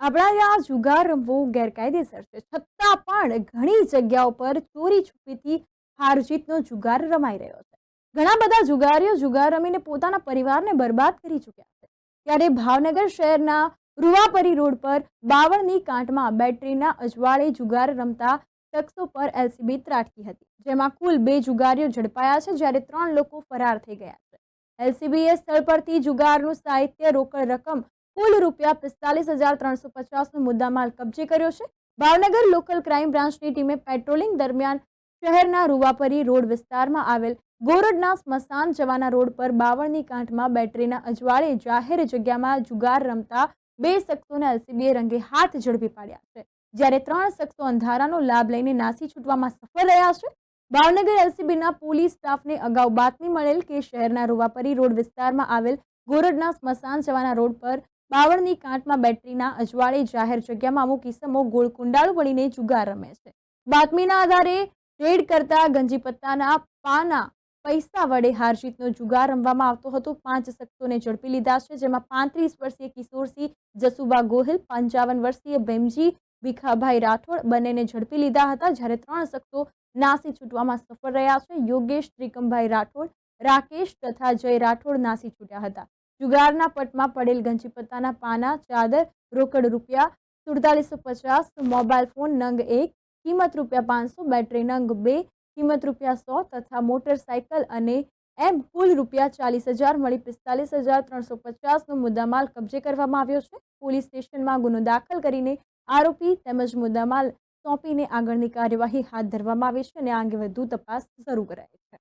આપણા આ જુગાર રમવો ગેરકાયદેસર છે. છતાં પણ ઘણી જગ્યાઓ પર ચોરી છુપીથી હાર જીતનો જુગાર રમાઈ રહ્યો છે. ઘણા બધા જુગારીઓ જુગાર રમીને પોતાના પરિવારને બરબાદ કરી ચૂક્યા છે. ત્યારે ભાવનગર શહેરના રૂવાપરી રોડ પર બાવળની કાંઠમાં બેટરીના અજવાળે જુગાર રમતા શખ્સો પર એલસીબી ત્રાટકી હતી. જેમાં કુલ બે જુગારીઓ ઝડપાયા છે, જ્યારે ત્રણ લોકો ફરાર થઈ ગયા છે. એલસીબીએ સ્થળ પરથી જુગારનું સાહિત્ય રોકડ રકમ કુલ રૂપિયા પિસ્તાલીસ હજાર ત્રણસો પચાસનો મુદ્દામાલ કબજે કર્યો છે. ભાવનગર લોકલ ક્રાઇમ બ્રાન્ચની ટીમે પેટ્રોલિંગ દરમિયાન શહેરના રૂવાપરી રોડ વિસ્તારમાં આવેલ ગોરડના સ્મશાન જવાના રોડ પર બાવળની કાંઠમાં બેટરીના અજવાળે જાહેર જગ્યામાં જુગાર રમતા બે શખ્સોને એલસીબીએ રંગે હાથ ઝડપી પાડ્યા છે. જ્યારે ત્રણ શખ્સો અંધારાનો લાભ લઈને નાસી છૂટવામાં સફળ રહ્યા છે, ભાવનગર એલસીબીના પોલીસ સ્ટાફને અગાઉ બાતમી મળેલ કે શહેરના રૂવાપરી રોડ વિસ્તારમાં આવેલ ગોરડના સ્મશાન જવાના રોડ પર બાવળની કાંઠમાં બેટરીના અજવાળે જાહેર જગ્યામાં અમુક ઇસમો ગોળ કુંડાળું વળીને જુગાર રમે છે. બાતમીના આધારે રેડ કરતા ગંજી પત્તાના પાના પૈસા વડે હારજીતનો જુગાર રમવામાં આવતો હતો. પાંચ શખ્સોને ઝડપી લીધા છે, જેમાં પાંત્રીસ વર્ષીય કિશોરસિંહ જસુબા ગોહિલ, પંચાવન વર્ષીય ભીમજી, ભીખાભાઈ રાઠોડ બંનેને ઝડપી લીધા હતા. જ્યારે ત્રણ શખ્સો નાસી છૂટવામાં સફળ રહ્યા છે. યોગેશ ત્રિકમભાઈ રાઠોડ, રાકેશ તથા જય રાઠોડ નાસી છૂટ્યા હતા. જુગારના પટમાં પડેલ ગંજીપત્તાના પાના, ચાદર, રોકડ રૂપિયા, સુડતાલીસો પચાસ, મોબાઈલ ફોન, નંગ એક, કિંમત રૂપિયા પાંચસો, બેટરી નંગ બે, કિંમત રૂપિયા સો તથા મોટરસાયકલ અને એમ કુલ રૂપિયા ચાલીસ હજાર મળી પિસ્તાલીસ હજાર ત્રણસો પચાસનો મુદ્દામાલ કબજે કરવામાં આવ્યો છે. પોલીસ સ્ટેશનમાં ગુનો દાખલ કરીને આરોપી તેમજ મુદ્દામાલ સોંપીને આગળની કાર્યવાહી હાથ ધરવામાં આવી છે અને આ અંગે વધુ તપાસ શરૂ કરાઈ છે.